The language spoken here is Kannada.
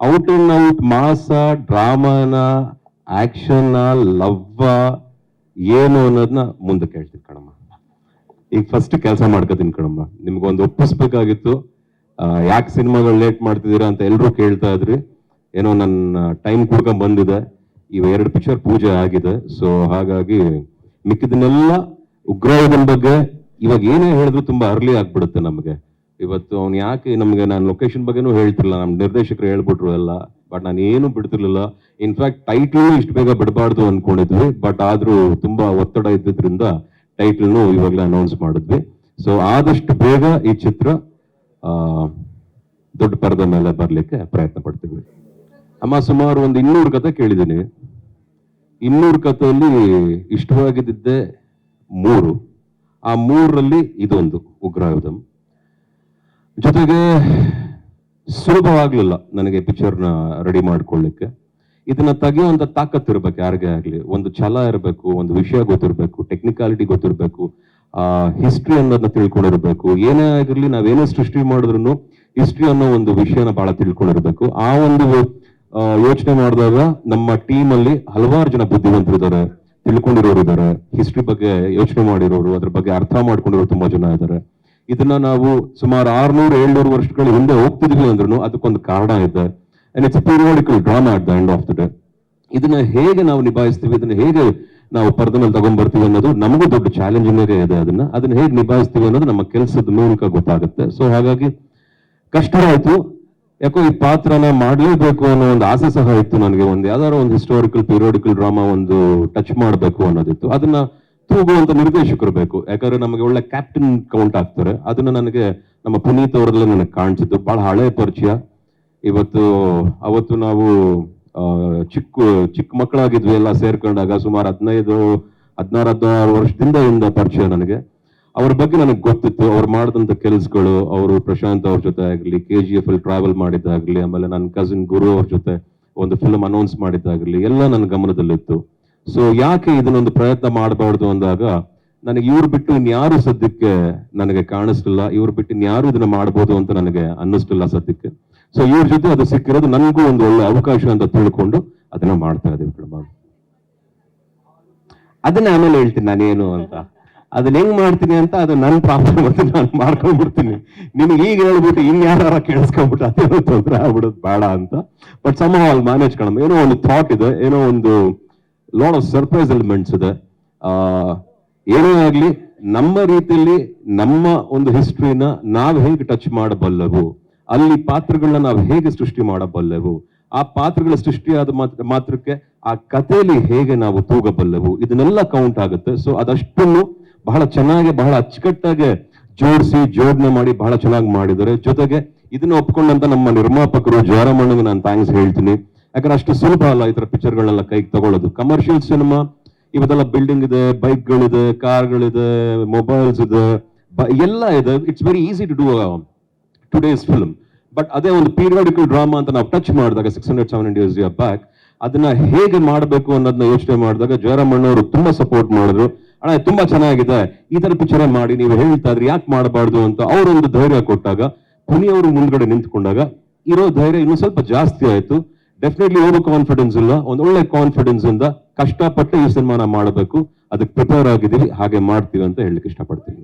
ಔಟ್ ಅಂಡ್ ಔಟ್ ಮಾಸ ಡ್ರಾಮಾನ ಆಕ್ಷನ್ ಲವ್ವ ಏನು ಅನ್ನೋದನ್ನ ಮುಂದಕ್ಕೆ ಹೇಳ್ತೀನಿ ಕಣಮ್ಮ. ಈಗ ಫಸ್ಟ್ ಕೆಲಸ ಮಾಡ್ಕೋತೀನಿ ಕಣಮ್ಮ. ನಿಮ್ಗೊಂದು ಒಪ್ಪಿಸ್ಬೇಕಾಗಿತ್ತು. ಯಾಕೆ ಸಿನಿಮಾಗಳು ಲೇಟ್ ಮಾಡ್ತಿದ್ದೀರಾ ಅಂತ ಎಲ್ಲರೂ ಕೇಳ್ತಾ ಇದ್ರಿ. ಏನೋ ನನ್ನ ಟೈಮ್ ಕುಡ್ಕೊಂಡ್ ಬಂದಿದೆ. ಇವ ಎರಡು ಪಿಕ್ಚರ್ ಪೂಜೆ ಆಗಿದೆ. ಸೊ ಹಾಗಾಗಿ ಮಿಕ್ಕಿದನ್ನೆಲ್ಲ ಉಗ್ರವಾದನ ಬಗ್ಗೆ ಇವಾಗ ಏನೇ ಹೇಳಿದ್ರು ತುಂಬಾ ಅರ್ಲಿ ಆಗ್ಬಿಡುತ್ತೆ ನಮಗೆ. ಇವತ್ತು ಅವ್ನು ಯಾಕೆ ನಮಗೆ ನಾನು ಲೊಕೇಶನ್ ಬಗ್ಗೆನೂ ಹೇಳ್ತಿಲ್ಲ ನಮ್ಮ ನಿರ್ದೇಶಕರು ಹೇಳ್ಬಿಟ್ರು ಎಲ್ಲ ಬಟ್ ನಾನು ಏನು ಬಿಡ್ತಿರ್ಲಿಲ್ಲ. ಇನ್ಫ್ಯಾಕ್ಟ್ ಟೈಟ್ಲ್ ಇಷ್ಟು ಬೇಗ ಬಿಡಬಾರ್ದು ಅಂದ್ಕೊಂಡಿದ್ವಿ ಬಟ್ ಆದರೂ ತುಂಬಾ ಒತ್ತಡ ಇದ್ದಿದ್ರಿಂದ ಟೈಟ್ಲ್ನು ಇವಾಗಲೇ ಅನೌನ್ಸ್ ಮಾಡಿದ್ವಿ. ಸೊ ಆದಷ್ಟು ಬೇಗ ಈ ಚಿತ್ರ ದೊಡ್ಡ ಪರದ ಮೇಲೆ ಬರಲಿಕ್ಕೆ ಪ್ರಯತ್ನ ಪಡ್ತೀವಿ. ಅಮ್ಮ, ಸುಮಾರು ಒಂದು ಇನ್ನೂರು ಕತೆ ಕೇಳಿದ್ದೀನಿ. ಇನ್ನೂರು ಕಥೆಯಲ್ಲಿ ಇಷ್ಟವಾಗಿದ್ದೆ ಮೂರು. ಆ ಮೂರರಲ್ಲಿ ಇದೊಂದು ಉಗ್ರಾಯುಧಂ ಜೊತೆಗೆ ಸುಲಭವಾಗ್ಲಿಲ್ಲ ನನಗೆ ಪಿಕ್ಚರ್ನ ರೆಡಿ ಮಾಡ್ಕೊಳ್ಳಿಕ್ಕೆ. ಇದನ್ನ ತೆಗೆಯುವಂತ ತಾಕತ್ ಇರ್ಬೇಕು, ಯಾರಿಗೇ ಆಗ್ಲಿ. ಒಂದು ಛಲ ಇರಬೇಕು, ಒಂದು ವಿಷಯ ಗೊತ್ತಿರಬೇಕು ಟೆಕ್ನಿಕಾಲಿಟಿ ಗೊತ್ತಿರಬೇಕು, ಆ ಹಿಸ್ಟ್ರಿ ಅನ್ನೋದನ್ನ ತಿಳ್ಕೊಂಡಿರ್ಬೇಕು. ಏನೇ ಆಗಿರ್ಲಿ ನಾವೇನೇ ಸೃಷ್ಟಿ ಮಾಡಿದ್ರು ಹಿಸ್ಟ್ರಿ ಅನ್ನೋ ಒಂದು ವಿಷಯನ ಬಹಳ ತಿಳ್ಕೊಂಡಿರ್ಬೇಕು. ಆ ಒಂದು ಯೋಚನೆ ಮಾಡಿದಾಗ ನಮ್ಮ ಟೀಮ್ ಅಲ್ಲಿ ಹಲವಾರು ಜನ ಬುದ್ಧಿವಂತರು ಇದ್ದಾರೆ ತಿಳ್ಕೊಂಡಿರೋರು ಇದ್ದಾರೆ ಹಿಸ್ಟ್ರಿ ಬಗ್ಗೆ ಯೋಚನೆ ಮಾಡಿರೋರು, ಅದ್ರ ಬಗ್ಗೆ ಅರ್ಥ ಮಾಡ್ಕೊಂಡಿರೋರು ತುಂಬಾ ಜನ ಇದ್ದಾರೆ. ಇದನ್ನ ನಾವು ಸುಮಾರು ಆರ್ನೂರು, ಏಳ್ನೂರು ವರ್ಷಗಳ ಹಿಂದೆ ಹೋಗ್ತಿದ್ವಿ ಅಂದ್ರೂ ಅದಕ್ಕೊಂದು ಕಾರಣ ಇದೆ. And it's periodical drama at the end of the day ಇದನ್ನ ಹೇಗೆ ನಾವು ನಿಭಾಯಿಸ್ತೀವಿ, ಇದನ್ನ ಹೇಗೆ ನಾವು ಪರದ ಮೇಲೆ ತಗೊಂಡ್ಬರ್ತೀವಿ ಅನ್ನೋದು ನಮಗೂ ದೊಡ್ಡ ಚಾಲೆಂಜಿಂಗ್ ಇದೆ ಅದನ್ನ. ಅದನ್ನ ಹೇಗೆ ನಿಭಾಯಿಸ್ತೀವಿ ಅನ್ನೋದು ನಮ್ಮ ಕೆಲಸದ ಮೂಲಕ ಗೊತ್ತಾಗುತ್ತೆ. ಸೊ ಹಾಗಾಗಿ ಕಷ್ಟ ಆಯ್ತು ಯಾಕೋ ಈ ಪಾತ್ರನ ಮಾಡಲೇಬೇಕು ಅನ್ನೋ ಒಂದು ಆಸೆ ಸಹ ಇತ್ತು ನನಗೆ. ಒಂದು ಯಾವ್ದಾದ್ರು ಒಂದು ಹಿಸ್ಟೋರಿಕಲ್ ಪೀರಿಯೋಡಿಕಲ್ ಡ್ರಾಮಾ ಒಂದು ಟಚ್ ಮಾಡಬೇಕು ಅನ್ನೋದಿತ್ತು. ಅದನ್ನ ತೂಗುವಂತ ನಿರ್ದೇಶಕರು ಬೇಕು. ಯಾಕಂದ್ರೆ ನಮಗೆ ಒಳ್ಳೆ ಕ್ಯಾಪ್ಟನ್ ಕೌಂಟ್ ಆಗ್ತಾರೆ. ಅದನ್ನ ನನಗೆ ನಮ್ಮ ಪುನೀತ್ ಅವರಲ್ಲೇ ನನಗೆ ಕಾಣಿಸಿದ್ದು. ಬಹಳ ಹಳೆ ಪರಿಚಯ. ಇವತ್ತು, ಅವತ್ತು ನಾವು ಚಿಕ್ಕ ಚಿಕ್ಕ ಮಕ್ಕಳಾಗಿದ್ವಿ ಎಲ್ಲ ಸೇರ್ಕೊಂಡಾಗ ಸುಮಾರು ಹದಿನೈದು, ಹದಿನಾರು ಹದಿನಾರು ವರ್ಷದಿಂದ ಇಂದ ಪರಿಚಯ ನನಗೆ. ಅವ್ರ ಬಗ್ಗೆ ನನಗೆ ಗೊತ್ತಿತ್ತು. ಅವ್ರು ಮಾಡಿದಂತ ಕೆಲಸಗಳು, ಅವರು ಪ್ರಶಾಂತ್ ಅವ್ರ ಜೊತೆ ಆಗಲಿ ಕೆ ಜಿ ಎಫ್ ಅಲ್ಲಿ ಟ್ರಾವೆಲ್ ಮಾಡಿದ್ದಾಗಲಿ ಆಮೇಲೆ ನನ್ನ ಕಸಿನ್ ಗುರು ಅವ್ರ ಜೊತೆ ಒಂದು ಫಿಲ್ಮ್ ಅನೌನ್ಸ್ ಮಾಡಿದ್ದಾಗಲಿ ಎಲ್ಲ ನನ್ನ ಗಮನದಲ್ಲಿತ್ತು. ಸೊ ಯಾಕೆ ಇದನ್ನೊಂದು ಪ್ರಯತ್ನ ಮಾಡಬಾರ್ದು ಅಂದಾಗ, ನನಗೆ ಇವ್ರು ಬಿಟ್ಟು ಇನ್ಯಾರು ಸದ್ಯಕ್ಕೆ ನನಗೆ ಕಾಣಿಸ್ಲಿಲ್ಲ, ಇವ್ರು ಬಿಟ್ಟು ಇನ್ಯಾರು ಇದನ್ನ ಮಾಡ್ಬೋದು ಅಂತ ನನಗೆ ಅನ್ನಿಸ್ಲಿಲ್ಲ ಸದ್ಯಕ್ಕೆ. ಸೊ ಇವ್ರ ಜೊತೆ ಅದು ಸಿಕ್ಕಿರೋದು ನನಗೂ ಒಂದು ಒಳ್ಳೆ ಅವಕಾಶ ಅಂತ ತಿಳ್ಕೊಂಡು ಅದನ್ನ ಮಾಡ್ತಾ ಇದೀವಿ ಅದನ್ನ ಆಮೇಲೆ ಹೇಳ್ತೀನಿ ನಾನೇನು ಅಂತ. ಅದನ್ನ ಹೆಂಗ್ ಮಾಡ್ತೀನಿ ಅಂತ ಅದು ನನ್ನ ಪ್ರಾಬ್ಲಮ್ ಅಂತ ನಾನು ಮಾಡ್ಕೊಂಡ್ಬಿಡ್ತೀನಿ. ನಿಮ್ಗೆ ಈಗ ಹೇಳ್ಬಿಟ್ಟು ಇನ್ಯಾರ ಕೇಳಿಸ್ಕೊಂಡ್ಬಿಟ್ಟು ಅದೇನೋ ತೊಂದರೆ ಆಗ್ಬಿಡೋದು ಬೇಡ ಅಂತ. ಬಟ್ ಸಮ ಅಲ್ಲಿ ಮ್ಯಾನೇಜ್ ಕಣಮ್ಮ ಏನೋ ಒಂದು ಥಾಟ್ ಇದೆ, ಏನೋ ಒಂದು ಲಾಡ್ ಆಫ್ ಸರ್ಪ್ರೈಸ್ ಎಲಿಮೆಂಟ್ಸ್ ಇದೆ ಆ, ಏನೇ ಆಗಲಿ, ನಮ್ಮ ರೀತಿಯಲ್ಲಿ ನಮ್ಮ ಒಂದು ಹಿಸ್ಟ್ರಿನ ನಾವು ಹೇಗೆ ಟಚ್ ಮಾಡಬಲ್ಲೆವು, ಅಲ್ಲಿ ಪಾತ್ರಗಳನ್ನ ನಾವು ಹೇಗೆ ಸೃಷ್ಟಿ ಮಾಡಬಲ್ಲೆವು, ಆ ಪಾತ್ರಗಳ ಸೃಷ್ಟಿಯಾದ ಮಾತ್ರ ಮಾತ್ರಕ್ಕೆ ಆ ಕಥೆಯಲ್ಲಿ ಹೇಗೆ ನಾವು ತೂಗಬಲ್ಲೆವು, ಇದನ್ನೆಲ್ಲ ಕೌಂಟ್ ಆಗುತ್ತೆ. ಸೊ ಅದಷ್ಟನ್ನು ಬಹಳ ಚೆನ್ನಾಗಿ, ಬಹಳ ಅಚ್ಚುಕಟ್ಟಾಗಿ ಜೋಡಿಸಿ, ಜೋಡಣೆ ಮಾಡಿ ಬಹಳ ಚೆನ್ನಾಗಿ ಮಾಡಿದರೆ ಜೊತೆಗೆ ಇದನ್ನ ಒಪ್ಕೊಂಡಂತ ನಮ್ಮ ನಿರ್ಮಾಪಕರು ಜಯರಾಮಣ್ಣಗೆ ನಾನು ಥ್ಯಾಂಕ್ಸ್ ಹೇಳ್ತೀನಿ. ಯಾಕಂದ್ರೆ ಅಷ್ಟು ಸುಲಭ ಅಲ್ಲ ಈ ತರ ಪಿಕ್ಚರ್ಗಳೆಲ್ಲ ಕೈಗೆ ತಗೊಳ್ಳೋದು. ಕಮರ್ಷಿಯಲ್ ಸಿನಿಮಾ ಇವತ್ತೆಲ್ಲ ಬಿಲ್ಡಿಂಗ್ ಇದೆ ಬೈಕ್ಗಳಿದೆ ಕಾರ್ಗಳಿದೆ ಮೊಬೈಲ್ಸ್ ಇದೆ ಎಲ್ಲ ಇದೆ. It's very easy to do today's film but ಅದೇ ಒಂದು ಪೀರಿಯಾಡಿಕಲ್ ಡ್ರಾಮಾ ಅಂತ ನಾವು ಟಚ್ ಮಾಡಿದಾಗ six hundred seven hundred years back ಅದನ್ನ ಹೇಗೆ ಮಾಡಬೇಕು ಅನ್ನೋದನ್ನ ಯೋಚನೆ ಮಾಡಿದಾಗ ಜಯರಾಮಣ್ಣ ಅವರು ತುಂಬಾ ಸಪೋರ್ಟ್ ಮಾಡಿದ್ರು. ಅಣ್ಣ ತುಂಬಾ ಚೆನ್ನಾಗಿದೆ. ಈ ತರ ಪಿಕ್ಚರ್ ಮಾಡಿ, ನೀವು ಹೇಳ್ತಾ ಇದ್ರಿ ಯಾಕೆ ಮಾಡಬಾರ್ದು ಅಂತ ಅವರೊಂದು ಧೈರ್ಯ ಕೊಟ್ಟಾಗ, ಪುನಿಯವರು ಮುಂದ್ಗಡೆ ನಿಂತ್ಕೊಂಡಾಗ, ಇರೋ ಧೈರ್ಯ ಇನ್ನೂ ಸ್ವಲ್ಪ ಜಾಸ್ತಿ ಆಯ್ತು. ಡೆಫಿನೆಟ್ಲಿ ಓವರ್ ಕಾನ್ಫಿಡೆನ್ಸ್ ಇಲ್ಲ. ಒಂದು ಒಳ್ಳೆ ಕಾನ್ಫಿಡೆನ್ಸ್ ಇಂದ ಕಷ್ಟಪಟ್ಟು ಈ ಸಿನಿಮಾನ ಮಾಡಬೇಕು. ಅದಕ್ಕೆ ಪ್ರಿಪೇರ್ ಆಗಿದ್ದೀವಿ ಹಾಗೆ ಮಾಡ್ತೀವಿ ಅಂತ ಹೇಳಲಿಕ್ಕೆ ಇಷ್ಟಪಡ್ತೀನಿ.